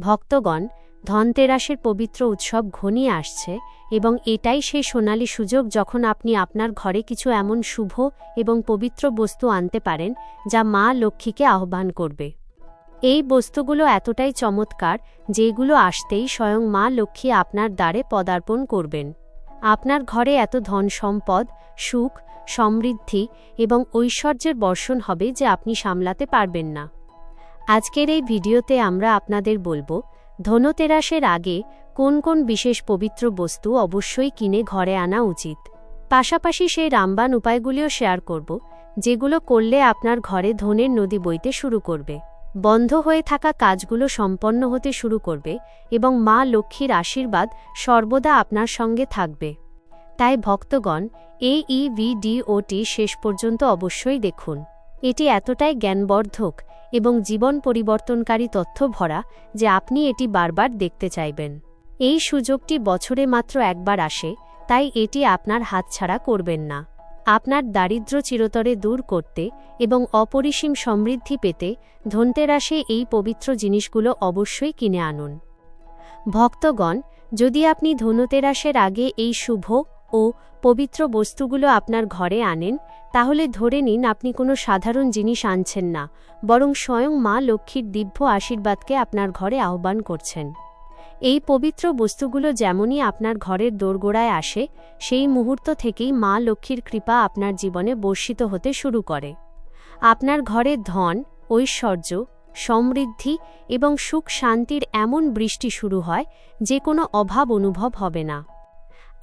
ভক্তগণ ধনতেরাসের পবিত্র উৎসব ঘনিয়ে আসছে এবং এটাই সেই সোনালী সুযোগ যখন আপনি আপনার ঘরে কিছু এমন শুভ এবং পবিত্র বস্তু আনতে পারেন, যা মা লক্ষ্মীকে আহ্বান করবে। এই বস্তুগুলো এতটাই চমৎকার, যেগুলো আসতেই স্বয়ং মা লক্ষ্মী আপনার দ্বারে পদার্পণ করবেন। আপনার ঘরে এত ধন সম্পদ, সুখ, সমৃদ্ধি এবং ঐশ্বর্যের বর্ষণ হবে যে আপনি সামলাতে পারবেন না। আজকের এই ভিডিওতে আমরা আপনাদের বলব, ধনতেরাসের আগে কোন কোন বিশেষ পবিত্র বস্তু অবশ্যই কিনে ঘরে আনা উচিত। পাশাপাশি সেই রামবান উপায়গুলিও শেয়ার করব, যেগুলো করলে আপনার ঘরে ধনের নদী বইতে শুরু করবে, বন্ধ হয়ে থাকা কাজগুলো সম্পন্ন হতে শুরু করবে এবং মা লক্ষ্মীর আশীর্বাদ সর্বদা আপনার সঙ্গে থাকবে। তাই ভক্তগণ এই ই ভিডিওটি শেষ পর্যন্ত অবশ্যই দেখুন। এটি এতটাই জ্ঞানবর্ধক এবং জীবন পরিবর্তনকারী তথ্য ভরা যে আপনি এটি বারবার দেখতে চাইবেন। এই সুযোগটি বছরে মাত্র একবার আসে, তাই এটি আপনার হাতছাড়া করবেন না। আপনার দারিদ্র চিরতরে দূর করতে এবং অপরিসীম সমৃদ্ধি পেতে ধনতেরাসে এই পবিত্র জিনিসগুলো অবশ্যই কিনে আনুন। ভক্তগণ, যদি আপনি ধনতেরাসের আগে এই শুভ ও পবিত্র বস্তুগুলো আপনার ঘরে আনেন, তাহলে ধরে নিন আপনি কোনো সাধারণ জিনিস আনছেন না, বরং স্বয়ং মা লক্ষ্মীর দিব্য আশীর্বাদকে আপনার ঘরে আহ্বান করছেন। এই পবিত্র বস্তুগুলো যেমনই আপনার ঘরের দোরগোড়ায় আসে, সেই মুহূর্ত থেকেই মা লক্ষ্মীর কৃপা আপনার জীবনে বর্ষিত হতে শুরু করে। আপনার ঘরে ধন, ঐশ্বর্য, সমৃদ্ধি এবং সুখ শান্তির এমন বৃষ্টি শুরু হয়, যে কোনো অভাব অনুভব হবে না।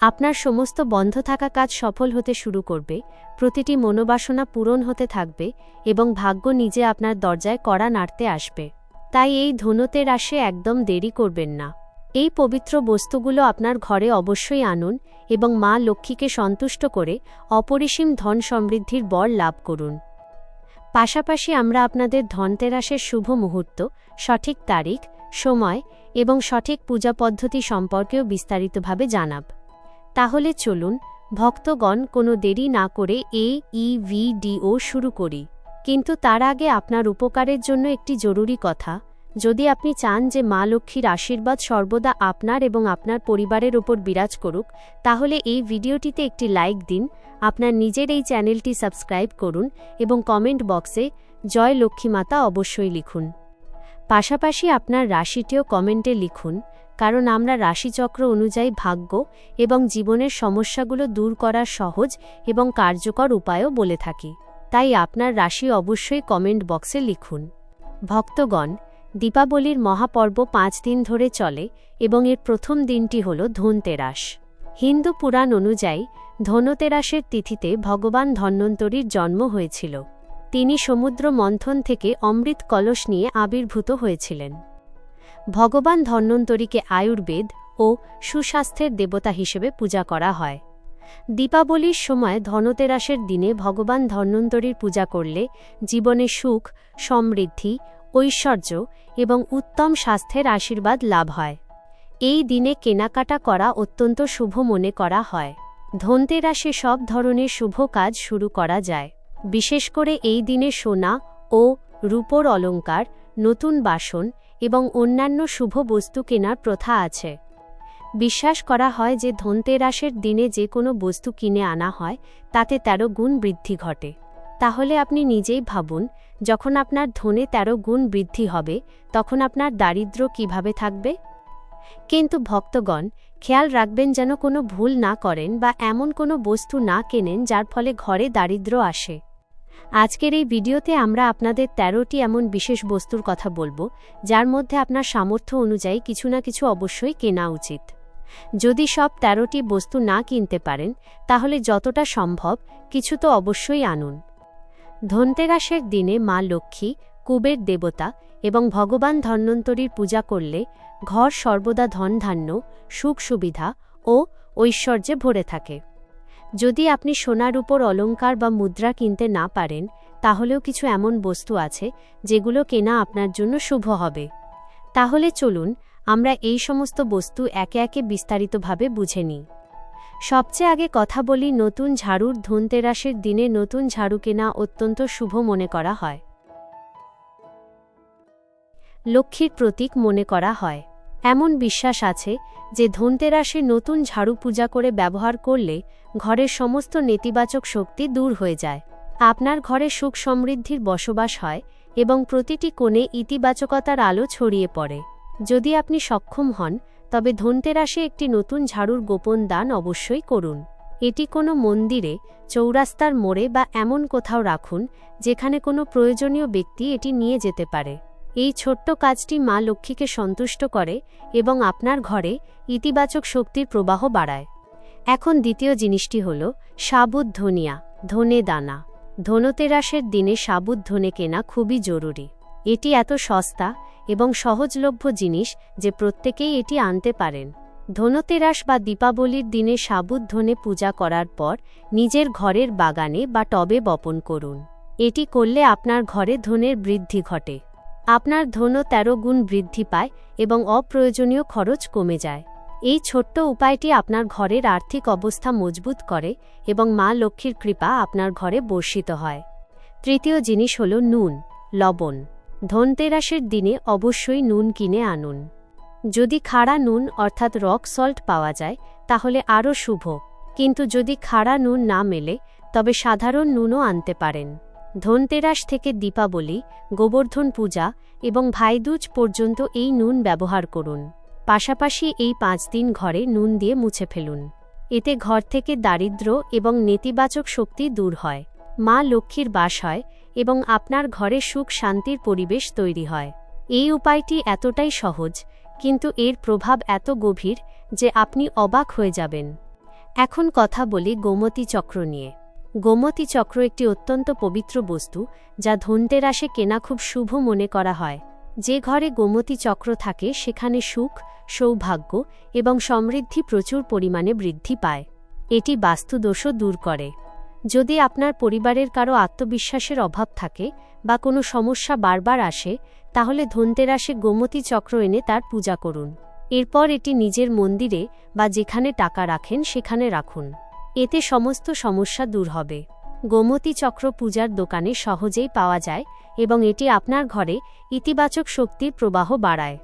আপনার সমস্ত বন্ধ থাকা কাজ সফল হতে শুরু করবে, প্রতিটি মনোবাসনা পূরণ হতে থাকবে এবং ভাগ্য নিজে আপনার দরজায় কড়া নাড়তে আসবে। তাই এই ধনুতের আসে একদম দেরি করবেন না। এই পবিত্র বস্তুগুলো আপনার ঘরে অবশ্যই আনুন এবং মা লক্ষ্মীকে সন্তুষ্ট করে অপরিসীম ধন সমৃদ্ধির বর লাভ করুন। পাশাপাশি আমরা আপনাদের ধনতেরাসের শুভ মুহূর্ত, সঠিক তারিখ, সময় এবং সঠিক পূজা পদ্ধতি সম্পর্কেও বিস্তারিতভাবে জানাব। তাহলে চলুন, ভক্তগণ কোনো দেরি না করে এ, ই ভিডিও শুরু করি। কিন্তু তার আগে আপনার উপকারের জন্য একটি জরুরি কথা। যদি আপনি চান যে মা লক্ষ্মীর আশীর্বাদ সর্বদা আপনার এবং আপনার পরিবারের ওপর বিরাজ করুক, তাহলে এই ভিডিওটিতে একটি লাইক দিন, আপনার নিজের এই চ্যানেলটি সাবস্ক্রাইব করুন এবং কমেন্ট বক্সে জয় লক্ষ্মী মাতা অবশ্যই লিখুন। পাশাপাশি আপনার রাশিটিও কমেন্টে লিখুন কারণ আমরা রাশিচক্র অনুযায়ী ভাগ্য এবং জীবনের সমস্যাগুলো দূর করার সহজ এবং কার্যকর উপায়ও বলে থাকি। তাই আপনার রাশি অবশ্যই কমেন্ট বক্সে লিখুন। ভক্তগণ, দীপাবলির মহাপর্ব পাঁচ দিন ধরে চলে এবং এর প্রথম দিনটি হল ধনতেরাস। হিন্দু পুরাণ অনুযায়ী ধনতেরাসের তিথিতে ভগবান ধন্বন্তরীর জন্ম হয়েছিল। তিনি সমুদ্র মন্থন থেকে অমৃত কলস নিয়ে আবির্ভূত হয়েছিলেন। ভগবান ধন্বন্তরীকে আয়ুর্বেদ ও সুস্বাস্থ্যের দেবতা হিসেবে পূজা করা হয়। দীপাবলির সময় ধনতেরাসের দিনে ভগবান ধন্বন্তরীর পূজা করলে জীবনে সুখ, সমৃদ্ধি, ঐশ্বর্য এবং উত্তম স্বাস্থ্যের আশীর্বাদ লাভ হয়। এই দিনে কেনাকাটা করা অত্যন্ত শুভ মনে করা হয়। ধনতেরাসে সব ধরনের শুভ কাজ শুরু করা যায়। বিশেষ করে এই দিনে সোনা ও রূপোর অলঙ্কার নতুন বাসন এবং অন্যান্য শুভ বস্তু কেনার প্রথা আছে। বিশ্বাস করা হয় যে ধনতেরাসের দিনে যে কোনো বস্তু কিনে আনা হয়, তাতে তেরো গুণ বৃদ্ধি ঘটে। তাহলে আপনি নিজেই ভাবুন, যখন আপনার ধনে তেরো গুণ বৃদ্ধি হবে, তখন আপনার দারিদ্র কীভাবে থাকবে? কিন্তু ভক্তগণ, খেয়াল রাখবেন যেন কোনো ভুল না করেন বা এমন কোনো বস্তু না কেনেন যার ফলে ঘরে দারিদ্র আসে। আজকের এই ভিডিওতে আমরা আপনাদের তেরোটি এমন বিশেষ বস্তুর কথা বলব, যার মধ্যে আপনার সামর্থ্য অনুযায়ী কিছু না কিছু অবশ্যই কেনা উচিত। যদি সব তেরোটি বস্তু না কিনতে পারেন, তাহলে যতটা সম্ভব কিছু তো অবশ্যই আনুন। ধনতেরাসের দিনে মা লক্ষ্মী, কুবের দেবতা এবং ভগবান ধন্বন্তরীর পূজা করলে ঘর সর্বদা ধনধান্য, সুখ সুবিধা ও ঐশ্বর্যে ভরে থাকে। যদি আপনি সোনার উপর অলঙ্কার বা মুদ্রা কিনতে না পারেন, তাহলেও কিছু এমন বস্তু আছে, যেগুলো কেনা আপনার জন্য শুভ হবে। তাহলে চলুন, আমরা এই সমস্ত বস্তু একে একে বিস্তারিতভাবে বুঝে নিই। সবচেয়ে আগে কথা বলি নতুন ঝাড়ুর ধনতেরাসের দিনে নতুন ঝাড়ু কেনা অত্যন্ত শুভ মনে করা হয়। লক্ষ্মীর প্রতীক মনে করা হয়। এমন বিশ্বাস আছে যে ধনতেরাসে নতুন ঝাড়ু পূজা করে ব্যবহার করলে ঘরের সমস্ত নেতিবাচক শক্তি দূর হয়ে যায়। আপনার ঘরে সুখ সমৃদ্ধির বসবাস হয় এবং প্রতিটি কোণে ইতিবাচকতার আলো ছড়িয়ে পড়ে। যদি আপনি সক্ষম হন, তবে ধনতেরাসে একটি নতুন ঝাড়ুর গোপন দান অবশ্যই করুন। এটি কোনো মন্দিরে, চৌরাস্তার মোড়ে বা এমন কোথাও রাখুন, যেখানে কোনো প্রয়োজনীয় ব্যক্তি এটি নিয়ে যেতে পারে। এই ছোট্ট কাজটি মা লক্ষ্মীকে সন্তুষ্ট করে এবং আপনার ঘরে ইতিবাচক শক্তির প্রবাহ বাড়ায়। এখন দ্বিতীয় জিনিসটি হল সাবুত ধনিয়া ধনে দানা। ধনতেরাসের দিনে সাবুত ধনে কেনা খুবই জরুরি। এটি এত সস্তা এবং সহজলভ্য জিনিস যে প্রত্যেকেই এটি আনতে পারেন। ধনতেরাস বা দীপাবলির দিনে সাবুত ধনে পূজা করার পর নিজের ঘরের বাগানে বা টবে বপন করুন। এটি করলে আপনার ঘরে ধনের বৃদ্ধি ঘটে। আপনার ধনও তেরো গুণ বৃদ্ধি পায় এবং অপ্রয়োজনীয় খরচ কমে যায়। এই ছোট্ট উপায়টি আপনার ঘরের আর্থিক অবস্থা মজবুত করে এবং মা লক্ষ্মীর কৃপা আপনার ঘরে বর্ষিত হয়। তৃতীয় জিনিস হল নুন, লবণ। ধনতেরাসের দিনে অবশ্যই নুন কিনে আনুন। যদি খাড়া নুন অর্থাৎ রক সল্ট পাওয়া যায়, তাহলে আরও শুভ। কিন্তু যদি খাড়া নুন না মেলে, তবে সাধারণ নুনও আনতে পারেন। ধনতেরাস থেকে দীপাবলি, গোবর্ধন পূজা এবং ভাইদুজ পর্যন্ত এই নুন ব্যবহার করুন। পাশাপাশি এই পাঁচ দিন ঘরে নুন দিয়ে মুছে ফেলুন। এতে ঘর থেকে দারিদ্র্য এবং নেতিবাচক শক্তি দূর হয়। মা লক্ষ্মীর বাস হয় এবং আপনার ঘরে সুখ শান্তির পরিবেশ তৈরি হয়। এই উপায়টি এতটাই সহজ, কিন্তু এর প্রভাব এত গভীর যে আপনি অবাক হয়ে যাবেন। এখন কথা বলি গোমতী চক্র নিয়ে। গোমতী চক্র একটি অত্যন্ত পবিত্র বস্তু, যা ধনতেরাসে কেনা খুব শুভ মনে করা হয়। যে ঘরে গোমতী চক্র থাকে, সেখানে সুখ, সৌভাগ্য এবং সমৃদ্ধি প্রচুর পরিমাণে বৃদ্ধি পায়। এটি বাস্তুদোষও দূর করে। যদি আপনার পরিবারের কারও আত্মবিশ্বাসের অভাব থাকে বা কোনো সমস্যা বারবার আসে, তাহলে ধনতেরাসে গোমতী চক্র এনে তার পূজা করুন। এরপর এটি নিজের মন্দিরে বা যেখানে টাকা রাখেন, সেখানে রাখুন। এতে সমস্ত সমস্যা দূর হবে। গোমতী চক্র পূজার দোকানে সহজেই পাওয়া যায় এবং এটি আপনার ঘরে ইতিবাচক শক্তির প্রবাহ বাড়ায়।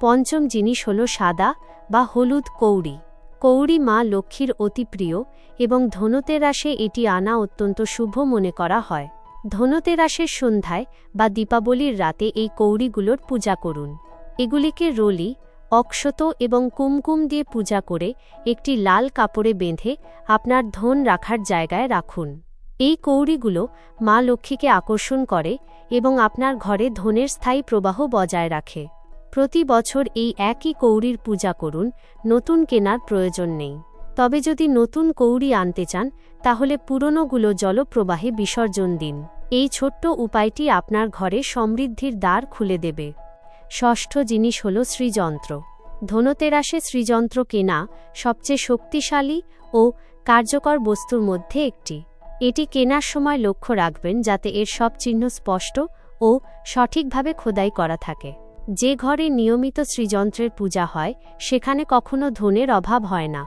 পঞ্চম জিনিস হল সাদা বা হলুদ কৌড়ি। কৌড়ি মা লক্ষ্মীর অতি প্রিয় এবং ধনতেরাসে এটি আনা অত্যন্ত শুভ মনে করা হয়। ধনতেরাসের সন্ধ্যায় বা দীপাবলির রাতে এই কৌড়িগুলোর পূজা করুন। এগুলিকে রলি অক্ষত এবং কুমকুম দিয়ে পূজা করে একটি লাল কাপড়ে বেঁধে আপনার ধন রাখার জায়গায় রাখুন। এই কৌড়িগুলো মা লক্ষ্মীকে আকর্ষণ করে এবং আপনার ঘরে ধনের স্থায়ী প্রবাহ বজায় রাখে। প্রতি বছর এই একই কৌড়ির পূজা করুন, নতুন কেনার প্রয়োজন নেই। তবে যদি নতুন কৌড়ি আনতে চান, তাহলে পুরনোগুলো জলপ্রবাহে বিসর্জন দিন। এই ছোট্ট উপায়টি আপনার ঘরে সমৃদ্ধির দ্বার খুলে দেবে। ষষ্ঠ জিনিস হল শ্রীযন্ত্র ধনতেরাসে শ্রীযন্ত্র কেনা সবচেয়ে শক্তিশালী ও কার্যকর বস্তুর মধ্যে একটি। এটি কেনার সময় লক্ষ্য রাখবেন যাতে এর সব চিহ্ন স্পষ্ট ও সঠিকভাবে খোদাই করা থাকে। যে ঘরে নিয়মিত শ্রীযন্ত্রের পূজা হয়, সেখানে কখনো ধনের অভাব হয় না।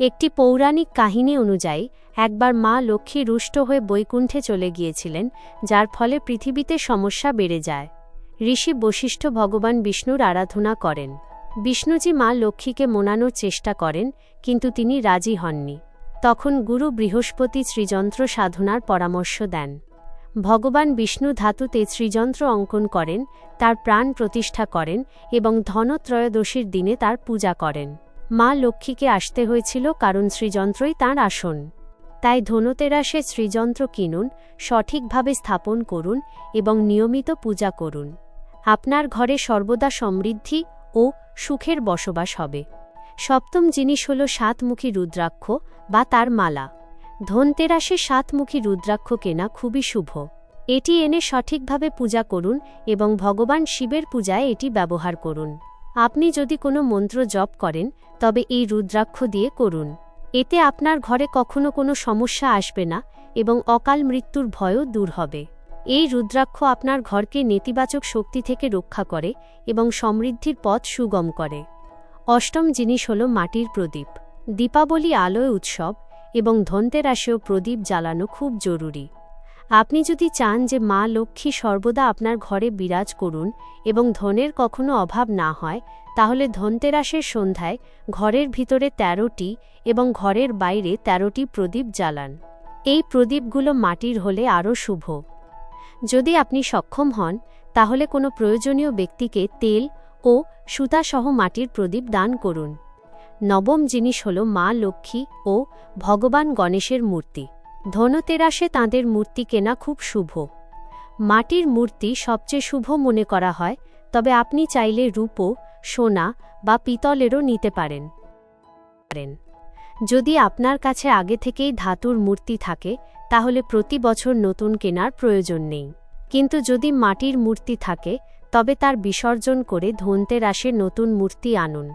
একটি পৌরাণিক কাহিনী অনুযায়ী, একবার মা লক্ষ্মী রুষ্ট হয়ে বৈকুণ্ঠে চলে গিয়েছিলেন, যার ফলে পৃথিবীতে সমস্যা বেড়ে যায়। ঋষি বশিষ্ঠ ভগবান বিষ্ণুর আরাধনা করেন। বিষ্ণুজি মা লক্ষ্মীকে মোনানোর চেষ্টা করেন, কিন্তু তিনি রাজি হননি। তখন গুরু বৃহস্পতি শ্রীযন্ত্র সাধনার পরামর্শ দেন। ভগবান বিষ্ণু ধাতুতে শ্রীযন্ত্র অঙ্কন করেন, তার প্রাণ প্রতিষ্ঠা করেন এবং ধনত্রয়োদশীর দিনে তার পূজা করেন। মা লক্ষ্মীকে আসতে হয়েছিল কারণ শ্রীযন্ত্রই তাঁর আসন। তাই ধনতেরাসে শ্রীযন্ত্র কিনুন, সঠিকভাবে স্থাপন করুন এবং নিয়মিত পূজা করুন। আপনার ঘরে সর্বদা সমৃদ্ধি ও সুখের বসবাস হবে। সপ্তম জিনিস হল সাতমুখী রুদ্রাক্ষ বা তার মালা। ধনতেরাসে সাতমুখী রুদ্রাক্ষ কেনা খুবই শুভ। এটি এনে সঠিকভাবে পূজা করুন এবং ভগবান শিবের পূজায় এটি ব্যবহার করুন। আপনি যদি কোনো মন্ত্র জপ করেন, তবে এই রুদ্রাক্ষ দিয়ে করুন। এতে আপনার ঘরে কখনো কোনো সমস্যা আসবে না এবং অকাল মৃত্যুর ভয়ও দূর হবে। এই রুদ্রাক্ষ আপনার ঘরকে নেতিবাচক শক্তি থেকে রক্ষা করে এবং সমৃদ্ধির পথ সুগম করে। অষ্টম জিনিস হল মাটির প্রদীপ। দীপাবলি আলোয় উৎসব এবং ধনতেরাসেও প্রদীপ জ্বালানো খুব জরুরি। আপনি যদি চান যে মা লক্ষ্মী সর্বদা আপনার ঘরে বিরাজ করুন এবং ধনের কখনো অভাব না হয়, তাহলে ধনতেরাসের সন্ধ্যায় ঘরের ভিতরে তেরোটি এবং ঘরের বাইরে তেরোটি প্রদীপ জ্বালান। এই প্রদীপগুলো মাটির হলে আরও শুভ। যদি আপনি সক্ষম হন, তাহলে কোনো প্রয়োজনীয় ব্যক্তিকে তেল ও সুতাসহ মাটির প্রদীপ দান করুন। নবম জিনিস হল মা লক্ষ্মী ও ভগবান গণেশের মূর্তি। ধনতেরাসে তাঁদের মূর্তি কেনা খুব শুভ। মাটির মূর্তি সবচেয়ে শুভ মনে করা হয়, তবে আপনি চাইলে রূপো, সোনা বা পিতলেরও নিতে পারেন। যদি আপনার কাছে আগে থেকেই ধাতুর মূর্তি থাকে, তাহলে প্রতি বছর নতুন কেনার প্রয়োজন নেই। কিন্তু যদি মাটির মূর্তি থাকে, তবে তার বিসর্জন করে ধনতেরাসে নতুন মূর্তি আনুন।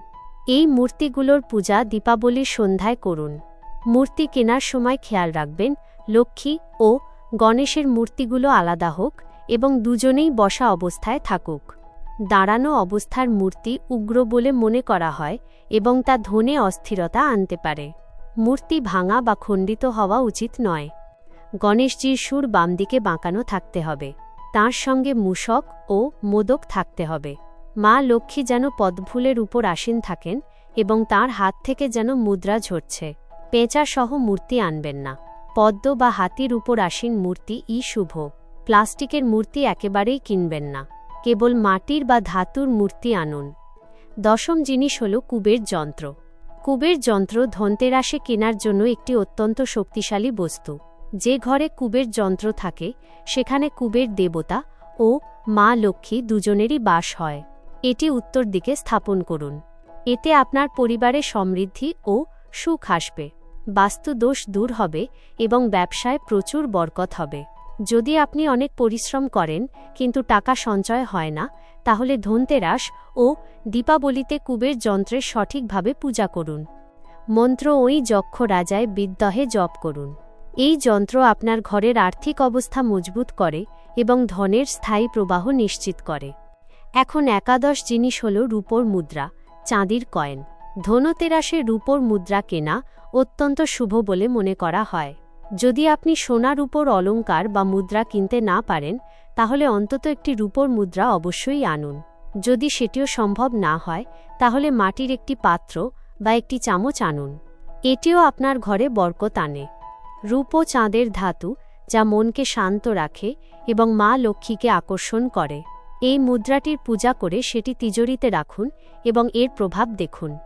এই মূর্তিগুলোর পূজা দীপাবলির সন্ধ্যায় করুন। মূর্তি কেনার সময় খেয়াল রাখবেন, লক্ষ্মী ও গণেশের মূর্তিগুলো আলাদা হোক এবং দুজনেই বসা অবস্থায় থাকুক। দাঁড়ানো অবস্থার মূর্তি উগ্র বলে মনে করা হয় এবং তা ধনে অস্থিরতা আনতে পারে। মূর্তি ভাঙা বা খণ্ডিত হওয়া উচিত নয়। গণেশজির সুর বাম দিকে বাঁকানো থাকতে হবে। তাঁর সঙ্গে মূষক ও মোদক থাকতে হবে। মা লক্ষ্মী যেন পদভুলের উপর আসীন থাকেন এবং তার হাত থেকে যেন মুদ্রা ঝরছে। পেঁচা সহ মূর্তি আনবেন না। পদ্ম বা হাতির উপর আসীন মূর্তি ই শুভ। প্লাস্টিকের মূর্তি একেবারেই কিনবেন না। কেবল মাটির বা ধাতুর মূর্তি আনুন। দশম জিনিস হল কুবের যন্ত্র। কুবের যন্ত্র ধনতেরাসে কেনার জন্য একটি অত্যন্ত শক্তিশালী বস্তু। যে ঘরে কুবের যন্ত্র থাকে, সেখানে কুবের দেবতা ও মা লক্ষ্মী দুজনেরই বাস হয়। এটি উত্তর দিকে স্থাপন করুন। এতে আপনার পরিবারে সমৃদ্ধি ও সুখ আসবে। বাস্তুদোষ দূর হবে এবং ব্যবসায় প্রচুর বরকত হবে। যদি আপনি অনেক পরিশ্রম করেন, কিন্তু টাকা সঞ্চয় হয় না, তাহলে ধনতেরাস ও দীপাবলিতে কুবের যন্ত্রের সঠিকভাবে পূজা করুন। মন্ত্র ওই যক্ষ রাজায় বিদ্যহে জপ করুন। এই যন্ত্র আপনার ঘরের আর্থিক অবস্থা মজবুত করে এবং ধনের স্থায়ী প্রবাহ নিশ্চিত করে। এখন একাদশ জিনিস হল রূপোর মুদ্রা, চাঁদির কয়েন। ধনতেরাসে রূপোর মুদ্রা কেনা অত্যন্ত শুভ বলে মনে করা হয়। যদি আপনি সোনার উপর অলঙ্কার বা মুদ্রা কিনতে না পারেন, তাহলে অন্তত একটি রূপোর মুদ্রা অবশ্যই আনুন। যদি সেটিও সম্ভব না হয়, তাহলে মাটির একটি পাত্র বা একটি চামচ আনুন। এটিও আপনার ঘরে বরকত আনে। রূপ চাঁদের ধাতু, যা মনকে শান্ত রাখে এবং মা লক্ষ্মীকে আকর্ষণ করে। এই মুদ্রাটির পূজা করে সেটি তিজোরিতে রাখুন এবং এর প্রভাব দেখুন।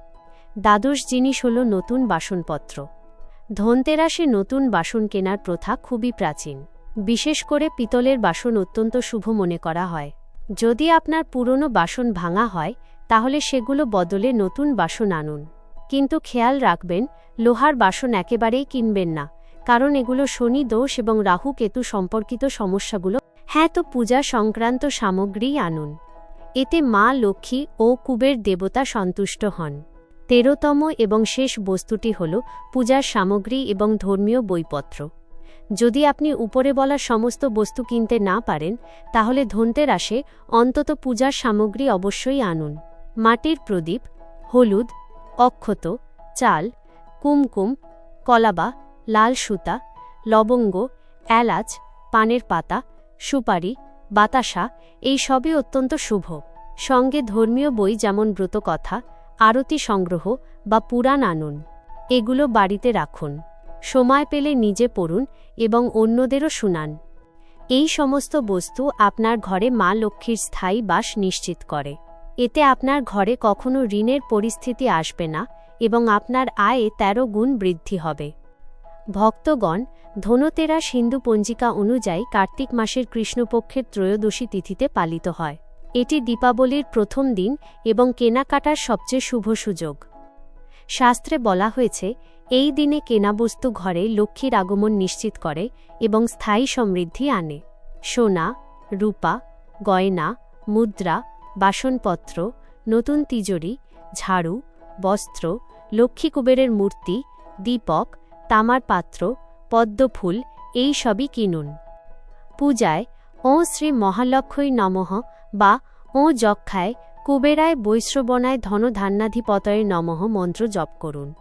দ্বাদশ জিনিস হল নতুন বাসনপত্র। ধনতেরাসে নতুন বাসন কেনার প্রথা খুবই প্রাচীন। বিশেষ করে পিতলের বাসন অত্যন্ত শুভ মনে করা হয়। যদি আপনার পুরনো বাসন ভাঙা হয়, তাহলে সেগুলো বদলে নতুন বাসন আনুন। কিন্তু খেয়াল রাখবেন, লোহার বাসন একেবারেই কিনবেন না, কারণ এগুলো শনি, দোষ এবং রাহু কেতু সম্পর্কিত সমস্যাগুলো। হ্যাঁ তো পূজা সংক্রান্ত সামগ্রী আনুন। এতে মা, লক্ষ্মী ও কুবের দেবতা সন্তুষ্ট হন। তেরোতম এবং শেষ বস্তুটি হল পূজার সামগ্রী এবং ধর্মীয় বইপত্র। যদি আপনি উপরে বলা সমস্ত বস্তু কিনতে না পারেন, তাহলে ধনতেরাসে অন্তত পূজার সামগ্রী অবশ্যই আনুন। মাটির প্রদীপ, হলুদ, অক্ষত, চাল, কুমকুম, কলাবা, লাল সুতা, লবঙ্গ, এলাচ, পানের পাতা, সুপারি, বাতাসা, এই সবই অত্যন্ত শুভ। সঙ্গে ধর্মীয় বই যেমন ব্রতকথা আরতি সংগ্রহ বা পুরাণ আনুন। এগুলো বাড়িতে রাখুন। সময় পেলে নিজে পড়ুন এবং অন্যদেরও শুনান। এই সমস্ত বস্তু আপনার ঘরে মা লক্ষ্মীর স্থায়ী বাস নিশ্চিত করে। এতে আপনার ঘরে কখনো ঋণের পরিস্থিতি আসবে না এবং আপনার আয়ে ১৩ গুণ বৃদ্ধি হবে। ভক্তগণ, ধনতেরাস হিন্দু পঞ্জিকা অনুযায়ী কার্তিক মাসের কৃষ্ণপক্ষের ত্রয়োদশী তিথিতে পালিত হয়। এটি দীপাবলির প্রথম দিন এবং কেনাকাটার সবচেয়ে শুভ সুযোগ। শাস্ত্রে বলা হয়েছে, এই দিনে কেনাবস্তু ঘরে লক্ষ্মীর আগমন নিশ্চিত করে এবং স্থায়ী সমৃদ্ধি আনে। সোনা, রূপা, গয়না, মুদ্রা, বাসনপত্র, নতুন তিজোরি, ঝাড়ু, বস্ত্র, লক্ষ্মী কুবেরের মূর্তি, দীপক, তামার পাত্র, পদ্মফুল, এই সবই কিনুন। পূজায় ও শ্রী মহালক্ষই নমঃ বা ও যক্ষায় কুবেরায় বৈশ্রবণায় ধনধান্যাধিপতয়ে নমঃ মন্ত্র জপ করুন।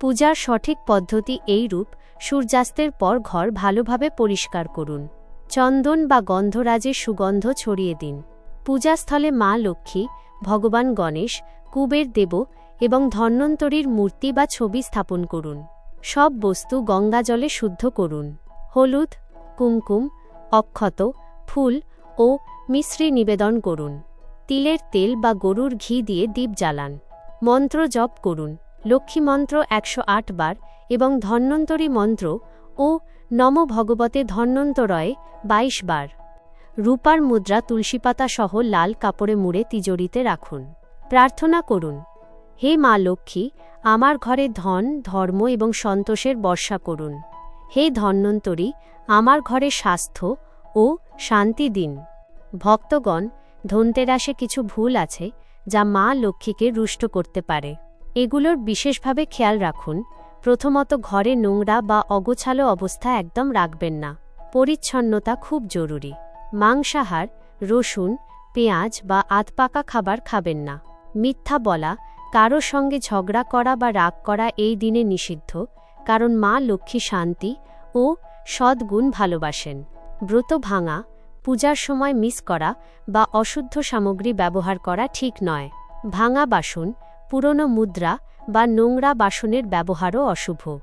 পূজার সঠিক পদ্ধতি এই রূপ সূর্যাস্তের পর ঘর ভালোভাবে পরিষ্কার করুন। চন্দন বা গন্ধরাজের সুগন্ধ ছড়িয়ে দিন। পূজাস্থলে মা লক্ষ্মী, ভগবান গণেশ, কুবের দেব এবং ধন্বন্তরীর মূর্তি বা ছবি স্থাপন করুন। সব বস্তু গঙ্গা জলে শুদ্ধ করুন। হলুদ, কুমকুম, অক্ষত, ফুল ও মিশ্রি নিবেদন করুন। তিলের তেল বা গরুর ঘি দিয়ে দীপ জ্বালান। মন্ত্র জপ করুন। লক্ষ্মী মন্ত্র একশো আট বার এবং ধন্বন্তরী মন্ত্র ও নম ভগবতে ধন্বন্তরয়ে বাইশ বার। রূপার মুদ্রা তুলসীপাতা সহ লাল কাপড়ে মুড়ে তিজোরিতে রাখুন। প্রার্থনা করুন, হে মা লক্ষ্মী, আমার ঘরে ধন, ধর্ম এবং সন্তোষের বর্ষা করুন। হে ধন্বন্তরী, আমার ঘরে স্বাস্থ্য ও শান্তি দিন। ভক্তগণ, ধনতেরাসে কিছু ভুল আছে, যা মা লক্ষ্মীকে রুষ্ট করতে পারে। এগুলোর বিশেষভাবে খেয়াল রাখুন, প্রথমত ঘরে নোংরা বা অগোছালো অবস্থা একদম রাখবেন না। পরিচ্ছন্নতা খুব জরুরি। মাংসাহার, রসুন, পেঁয়াজ বা আতপাকা খাবার খাবেন না। মিথ্যা বলা, কারও সঙ্গে ঝগড়া করা বা রাগ করা এই দিনে নিষিদ্ধ, কারণ মা লক্ষ্মী শান্তি ও সদ্গুণ ভালোবাসেন। ব্রত ভাঙা পূজার সময় মিস করা বা অশুদ্ধ সামগ্রী ব্যবহার করা ঠিক নয়। ভাঙা বাসন, পুরনো মুদ্রা বা নোংরা বাসনের ব্যবহারও অশুভ।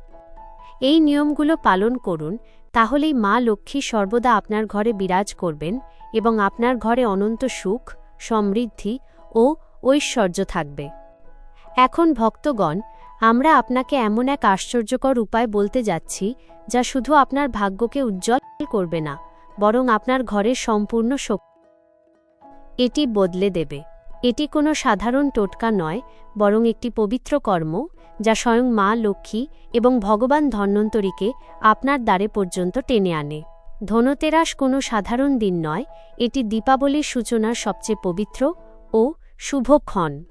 এই নিয়মগুলো পালন করুন, তাহলেই মা লক্ষ্মী সর্বদা আপনার ঘরে বিরাজ করবেন এবং আপনার ঘরে অনন্ত সুখ, সমৃদ্ধি ও ঐশ্বর্য থাকবে। এখন ভক্তগণ, আমরা আপনাকে এমন এক আশ্চর্যকর উপায় বলতে যাচ্ছি যা শুধু আপনার ভাগ্যকে উজ্জ্বল করবে না বরং আপনার ঘরের সম্পূর্ণ শক্তি এটি বদলে দেবে। এটি কোনো সাধারণ টোটকা নয়, বরং একটি পবিত্র কর্ম, যা স্বয়ং মা, লক্ষ্মী এবং ভগবান ধন্বন্তরীকে আপনার দ্বারে পর্যন্ত টেনে আনে। ধনতেরাস কোনো সাধারণ দিন নয়, এটি দীপাবলির সূচনার সবচেয়ে পবিত্র ও শুভক্ষণ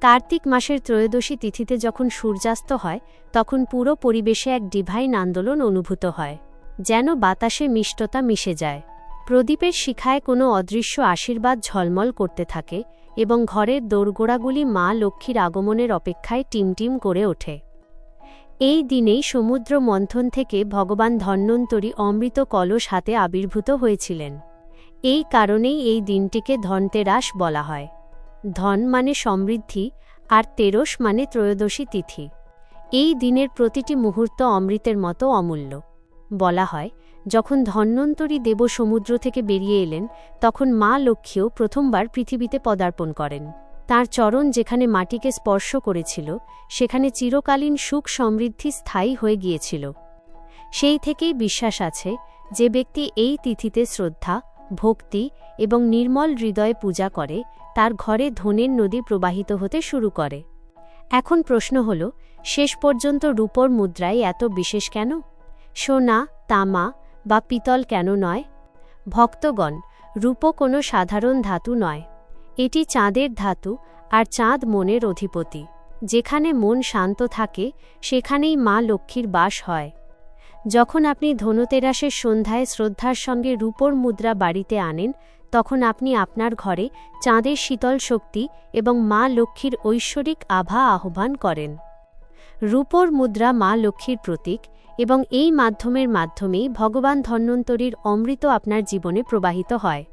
কার্তিক মাসের ত্রয়োদশী তিথিতে যখন সূর্যাস্ত হয়, তখন পুরো পরিবেশে এক ডিভাইন আন্দোলন অনুভূত হয়। যেন বাতাসে মিষ্টতা মিশে যায়। প্রদীপের শিখায় কোনো অদৃশ্য আশীর্বাদ ঝলমল করতে থাকে এবং ঘরের দোরগোড়াগুলি মা লক্ষ্মীর আগমনের অপেক্ষায় টিমটিম করে ওঠে। এই দিনেই সমুদ্র মন্থন থেকে ভগবান ধন্বন্তরী অমৃত কলস হাতে আবির্ভূত হয়েছিলেন। এই কারণেই এই দিনটিকে ধনতেরাস বলা হয়। ধন মানে সমৃদ্ধি আর তেরস মানে ত্রয়োদশী তিথি। এই দিনের প্রতিটি মুহূর্ত অমৃতের মতো অমূল্য। বলা হয়, যখন ধন্বন্তরী দেব সমুদ্র থেকে বেরিয়ে এলেন, তখন মা লক্ষ্মীও প্রথমবার পৃথিবীতে পদার্পণ করেন। তার চরণ যেখানে মাটিকে স্পর্শ করেছিল, সেখানে চিরকালীন সুখ সমৃদ্ধি স্থায়ী হয়ে গিয়েছিল। সেই থেকেই বিশ্বাস আছে যে ব্যক্তি এই তিথিতে শ্রদ্ধা, ভক্তি এবং নির্মল হৃদয়ে পূজা করে, তার ঘরে ধনের নদী প্রবাহিত হতে শুরু করে। এখন প্রশ্ন হল, শেষ পর্যন্ত রূপর মুদ্রায় এত বিশেষ কেন? সোনা, তামা বা পিতল কেন নয়? ভক্তগণ রূপ কোনো সাধারণ ধাতু নয়। এটি চাঁদের ধাতু আর চাঁদ মনের অধিপতি। যেখানে মন শান্ত থাকে, সেখানেই মা লক্ষ্মীর বাস হয়। যখন আপনি ধনতেরাসের সন্ধ্যায় শ্রদ্ধার সঙ্গে রূপর মুদ্রা বাড়িতে আনেন, তখন আপনি আপনার ঘরে চাঁদের শীতল শক্তি এবং মা লক্ষ্মীর ঐশ্বরিক আভা আহ্বান করেন। রূপর মুদ্রা মা লক্ষ্মীর প্রতীক এবং এই মাধ্যমের মাধ্যমেই ভগবান ধন্বন্তরীর অমৃত আপনার জীবনে প্রবাহিত হয়।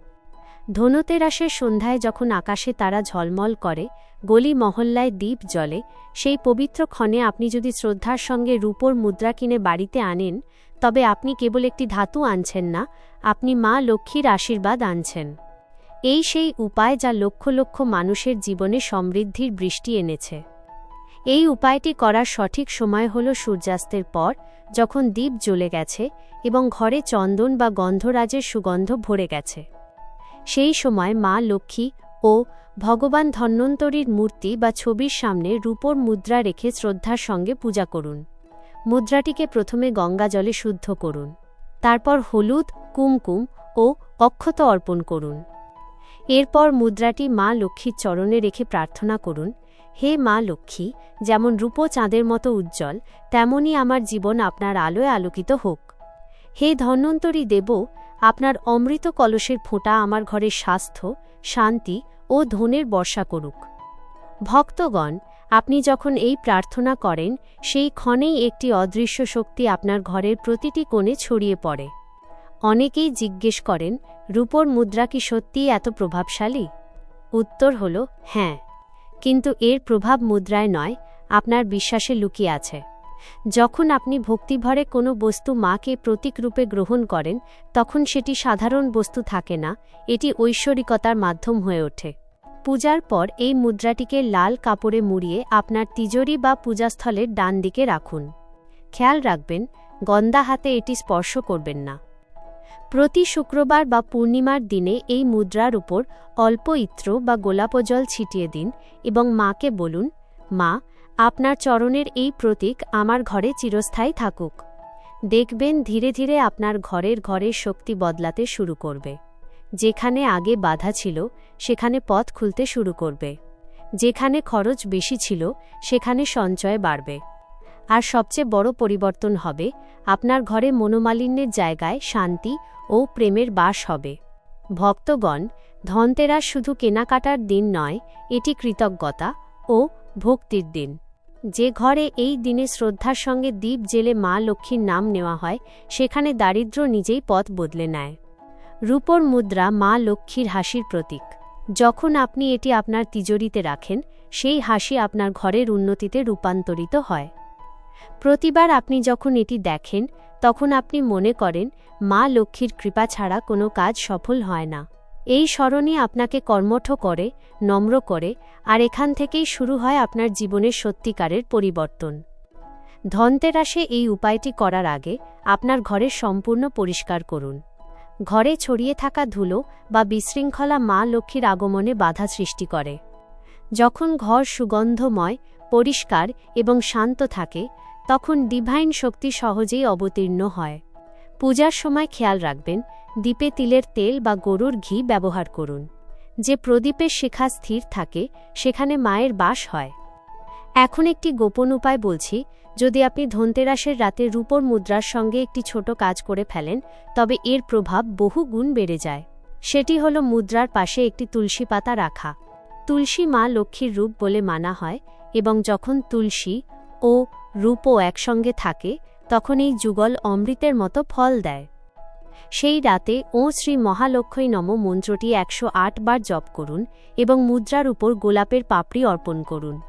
ধনতেরাসের সন্ধ্যায় যখন আকাশে তারা ঝলমল করে, গলি মহল্লায় দ্বীপ জ্বলে, সেই পবিত্র ক্ষণে আপনি যদি শ্রদ্ধার সঙ্গে রূপোর মুদ্রা কিনে বাড়িতে আনেন, তবে আপনি কেবল একটি ধাতু আনছেন না, আপনি মা লক্ষ্মীর আশীর্বাদ আনছেন। এই সেই উপায় যা লক্ষ লক্ষ মানুষের জীবনে সমৃদ্ধির বৃষ্টি এনেছে। এই উপায়টি করার সঠিক সময় হল সূর্যাস্তের পর, যখন দ্বীপ জ্বলে গেছে এবং ঘরে চন্দন বা গন্ধরাজের সুগন্ধ ভরে গেছে। সেই সময় মা লক্ষ্মী ও ভগবান ধন্বন্তরীর মূর্তি বা ছবির সামনে রূপোর মুদ্রা রেখে শ্রদ্ধার সঙ্গে পূজা করুন। মুদ্রাটিকে প্রথমে গঙ্গা জলে শুদ্ধ করুন। তারপর হলুদ, কুমকুম ও অক্ষত অর্পণ করুন। এরপর মুদ্রাটি মা লক্ষ্মীর চরণে রেখে প্রার্থনা করুন হে মা লক্ষ্মী, যেমন রূপো চাঁদের মতো উজ্জ্বল, তেমনি আমার জীবন আপনার আলোয় আলোকিত হোক। হে ধন্বন্তরী দেব, আপনার অমৃত কলসের ফোঁটা আমার ঘরের স্বাস্থ্য, শান্তি ও ধনের বর্ষা করুক। ভক্তগণ, আপনি যখন এই প্রার্থনা করেন, সেই ক্ষণেই একটি অদৃশ্য শক্তি আপনার ঘরের প্রতিটি কোণে ছড়িয়ে পড়ে। অনেকেই জিজ্ঞেস করেন, রূপোর মুদ্রা কি সত্যিই এত প্রভাবশালী? উত্তর হল হ্যাঁ। কিন্তু এর প্রভাব মুদ্রায় নয়, আপনার বিশ্বাসে লুকিয়ে আছে। যখন আপনি ভক্তিভরে কোনো বস্তু মাকে প্রতীক রূপে গ্রহণ করেন, তখন সেটি সাধারণ বস্তু থাকে না, এটি ঐশ্বরিকতার মাধ্যম হয়ে ওঠে। পূজার পর এই মুদ্রাটিকে লাল কাপড়ে মুড়িয়ে আপনার তিজোরি বা পূজাস্থলের ডান দিকে রাখুন। খেয়াল রাখবেন গন্দা হাতে এটি স্পর্শ করবেন না। প্রতি শুক্রবার বা পূর্ণিমার দিনে এই মুদ্রার উপর অল্প ইত্র বা গোলাপজল ছিটিয়ে দিন এবং মাকে বলুন, মা, আপনার চরণের এই প্রতীক আমার ঘরে চিরস্থায়ী থাকুক। দেখবেন ধীরে ধীরে আপনার ঘরের ঘরের শক্তি বদলাতে শুরু করবে। যেখানে আগে বাধা ছিল, সেখানে পথ খুলতে শুরু করবে। যেখানে খরচ বেশি ছিল, সেখানে সঞ্চয় বাড়বে। আর সবচেয়ে বড় পরিবর্তন হবে, আপনার ঘরে মনোমালিন্যের জায়গায় শান্তি ও প্রেমের বাস হবে। ভক্তগণ, ধনতেরাস শুধু কেনাকাটার দিন নয়, এটি কৃতজ্ঞতা ও ভক্তির দিন। যে ঘরে এই দিনে শ্রদ্ধার সঙ্গে দ্বীপ জেলে মা লক্ষ্মীর নাম নেওয়া হয়, সেখানে দারিদ্র নিজেই পথ বদলে নেয়। রূপর মুদ্রা মা লক্ষ্মীর হাসির প্রতীক। যখন আপনি এটি আপনার তিজোরিতে রাখেন, সেই হাসি আপনার ঘরের উন্নতিতে রূপান্তরিত হয়। প্রতিবার আপনি যখন এটি দেখেন, তখন আপনি মনে করেন, মা লক্ষ্মীর কৃপা ছাড়া কোনো কাজ সফল হয় না। এই স্মরণই আপনাকে কর্মঠ করে, নম্র করে, আর এখান থেকেই শুরু হয় আপনার জীবনের সত্যিকারের পরিবর্তন। ধনতেরাসে এই উপায়টি করার আগে আপনার ঘরের সম্পূর্ণ পরিষ্কার করুন। ঘরে ছড়িয়ে থাকা ধুলো বা বিশৃঙ্খলা মা লক্ষ্মীর আগমনে বাধা সৃষ্টি করে। যখন ঘর সুগন্ধময় পরিষ্কার এবং শান্ত থাকে, তখন ডিভাইন শক্তি সহজেই অবতীর্ণ হয়। পূজার সময় খেয়াল রাখবেন, দ্বীপে তিলের তেল বা গরুর ঘি ব্যবহার করুন। যে প্রদীপের শিখা স্থির থাকে, সেখানে মায়ের বাস হয়। এখন একটি গোপন উপায় বলছি, যদি আপনি ধনতেরাসের রাতে রূপর মুদ্রার সঙ্গে একটি ছোট কাজ করে ফেলেন, তবে এর প্রভাব বহু গুণ বেড়ে যায়। সেটি হল মুদ্রার পাশে একটি তুলসী পাতা রাখা। তুলসী মা লক্ষ্মীর রূপ বলে মানা হয় এবং যখন তুলসী ও রূপও একসঙ্গে থাকে, তখন এই যুগল অমৃতের মতো ফল দেয়। সেই রাতে, ও শ্রী মহালক্ষ্মী নম মন্ত্রটি একশো আট বার জপ করুন এবং মুদ্রার উপর গোলাপের পাপড়ি অর্পণ করুন।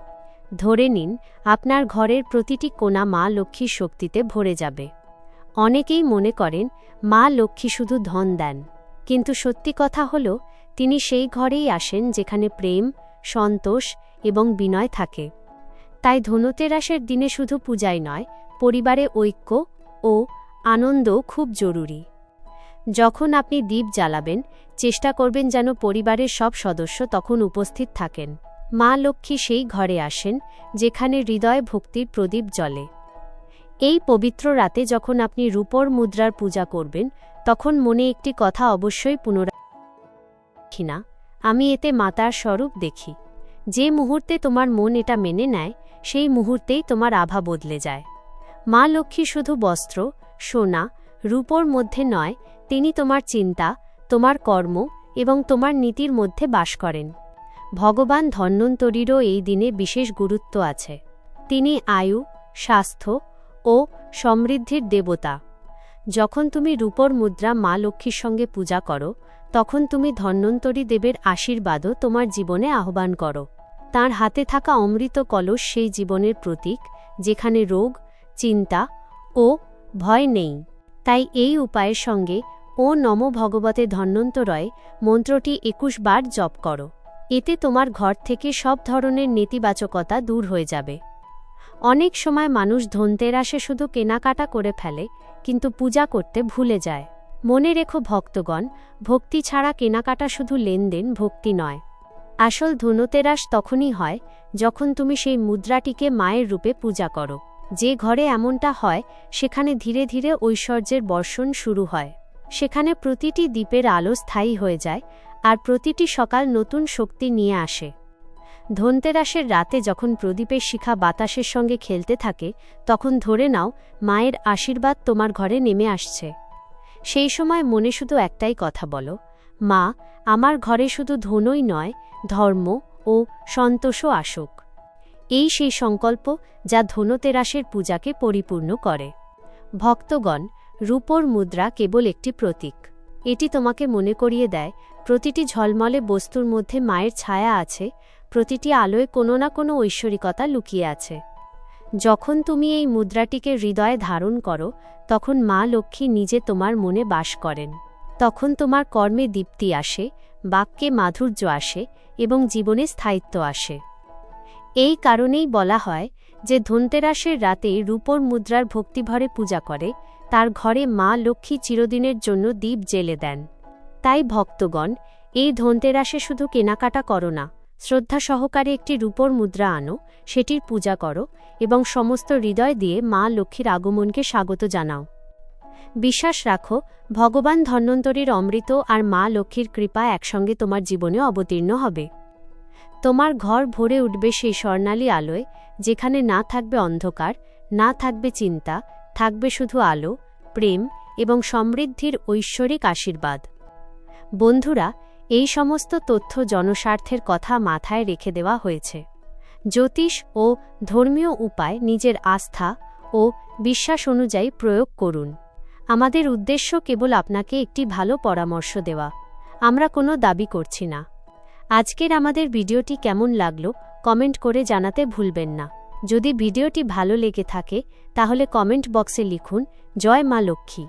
ধরে নিন, আপনার ঘরের প্রতিটি কোণা মা লক্ষ্মীর শক্তিতে ভরে যাবে। অনেকেই মনে করেন, মা লক্ষ্মী শুধু ধন দেন। কিন্তু সত্যি কথা হল, তিনি সেই ঘরেই আসেন যেখানে প্রেম, সন্তোষ এবং বিনয় থাকে। তাই ধনুতেরাসের দিনে শুধু পূজাই নয়, পরিবারে ঐক্য ও আনন্দ খুব জরুরি। যখন আপনি দ্বীপ জ্বালাবেন, চেষ্টা করবেন যেন পরিবারের সব সদস্য তখন উপস্থিত থাকেন। মা লক্ষ্মী সেই ঘরে আসেন, যেখানে হৃদয় ভক্তির প্রদীপ জ্বলে। এই পবিত্র রাতে যখন আপনি রূপর মুদ্রার পূজা করবেন, তখন মনে একটি কথা অবশ্যই পুনরাখি না, আমি এতে মাতার স্বরূপ দেখি। যে মুহূর্তে তোমার মন এটা মেনে নেয়, সেই মুহূর্তেই তোমার আভা বদলে যায়। মা লক্ষ্মী শুধু বস্ত্র, সোনা, রূপর মধ্যে নয়, তিনি তোমার চিন্তা, তোমার কর্ম এবং তোমার নীতির মধ্যে বাস করেন। ভগবান ধন্বন্তরীরও এই দিনে বিশেষ গুরুত্ব আছে। তিনি আয়ু, স্বাস্থ্য ও সমৃদ্ধির দেবতা। যখন তুমি রূপর মুদ্রা মা লক্ষ্মীর সঙ্গে পূজা করো, তখন তুমি ধন্বন্তরী দেবের আশীর্বাদও তোমার জীবনে আহ্বান করো। তার হাতে থাকা অমৃত কলস সেই জীবনের প্রতীক, যেখানে রোগ, চিন্তা ও ভয় নেই। তাই এই উপায়ের সঙ্গে, ও নম ভগবতে ধন্বন্তরয়, মন্ত্রটি একুশ বার জপ করো। এতে তোমার ঘর থেকে সব ধরনের নেতিবাচকতা দূর হয়ে যাবে। অনেক সময় মানুষ ধনতেরাসে শুধু কেনাকাটা করে ফেলে, কিন্তু পূজা করতে ভুলে যায়। মনে রেখো ভক্তগণ, ভক্তি ছাড়া কেনাকাটা শুধু লেনদেন ভক্তি নয়। আসল ধনতেরাস তখনই হয়, যখন তুমি সেই মুদ্রাটিকে মায়ের রূপে পূজা করো। যে ঘরে এমনটা হয়, সেখানে ধীরে ধীরে ঐশ্বর্যের বর্ষণ শুরু হয়। সেখানে প্রতিটি দ্বীপের আলো স্থায়ী হয়ে যায়, আর প্রতিটি সকাল নতুন শক্তি নিয়ে আসে। ধনতেরাসের রাতে যখন প্রদীপের শিখা বাতাসের সঙ্গে খেলতে থাকে, তখন ধরে নাও, মায়ের আশীর্বাদ তোমার ঘরে নেমে আসছে। সেই সময় মনে শুধু একটাই কথা বলো মা, আমার ঘরে শুধু ধনই নয়, ধর্ম ও সন্তোষও আসুক। এই সেই সংকল্প যা ধনতেরাসের পূজাকে পরিপূর্ণ করে। ভক্তগণ, রূপোর মুদ্রা কেবল একটি প্রতীক। এটি তোমাকে মনে করিয়ে দেয়, প্রতিটি ঝলমলে বস্তুর মধ্যে মায়ের ছায়া আছে, প্রতিটি আলোয় কোনো না কোনো ঐশ্বরিকতা লুকিয়ে আছে। যখন তুমি এই মুদ্রাটিকে হৃদয়ে ধারণ করো, তখন মা লক্ষ্মী নিজে তোমার মনে বাস করেন। তখন তোমার কর্মে দীপ্তি আসে, বাক্যে মাধুর্য আসে এবং জীবনে স্থায়িত্ব আসে। এই কারণেই বলা হয় যে ধনতেরাসের রাতে রূপোর মুদ্রার ভক্তিভরে পূজা করে, তার ঘরে মা লক্ষ্মী চিরদিনের জন্য দ্বীপ জেলে দেন। তাই ভক্তগণ, এই ধনতেরাসে শুধু কেনাকাটা করো না, শ্রদ্ধা সহকারে একটি রূপোর মুদ্রা আনো, সেটির পূজা করো এবং সমস্ত হৃদয় দিয়ে মা লক্ষ্মীর আগমনকে স্বাগত জানাও। বিশ্বাস রাখো, ভগবান ধন্বন্তরীর অমৃত আর মা লক্ষ্মীর কৃপা একসঙ্গে তোমার জীবনে অবতীর্ণ হবে। তোমার ঘর ভরে উঠবে সেই স্বর্ণালী আলোয়, যেখানে না থাকবে অন্ধকার, না থাকবে চিন্তা, থাকবে শুধু আলো, প্রেম এবং সমৃদ্ধির ঐশ্বরিক আশীর্বাদ। বন্ধুরা, এই সমস্ত তথ্য জনস্বার্থের কথা মাথায় রেখে দেওয়া হয়েছে। জ্যোতিষ ও ধর্মীয় উপায় নিজের আস্থা ও বিশ্বাস অনুযায়ী প্রয়োগ করুন। আমাদের উদ্দেশ্য কেবল আপনাকে একটি ভালো পরামর্শ দেওয়া। আমরা কোনো দাবি করছি না। আজকের আমাদের ভিডিওটি কেমন লাগল, কমেন্ট করে জানাতে ভুলবেন না। যদি ভিডিওটি ভালো লেগে থাকে, তাহলে কমেন্ট বক্সে লিখুন, জয় মা লক্ষ্মী।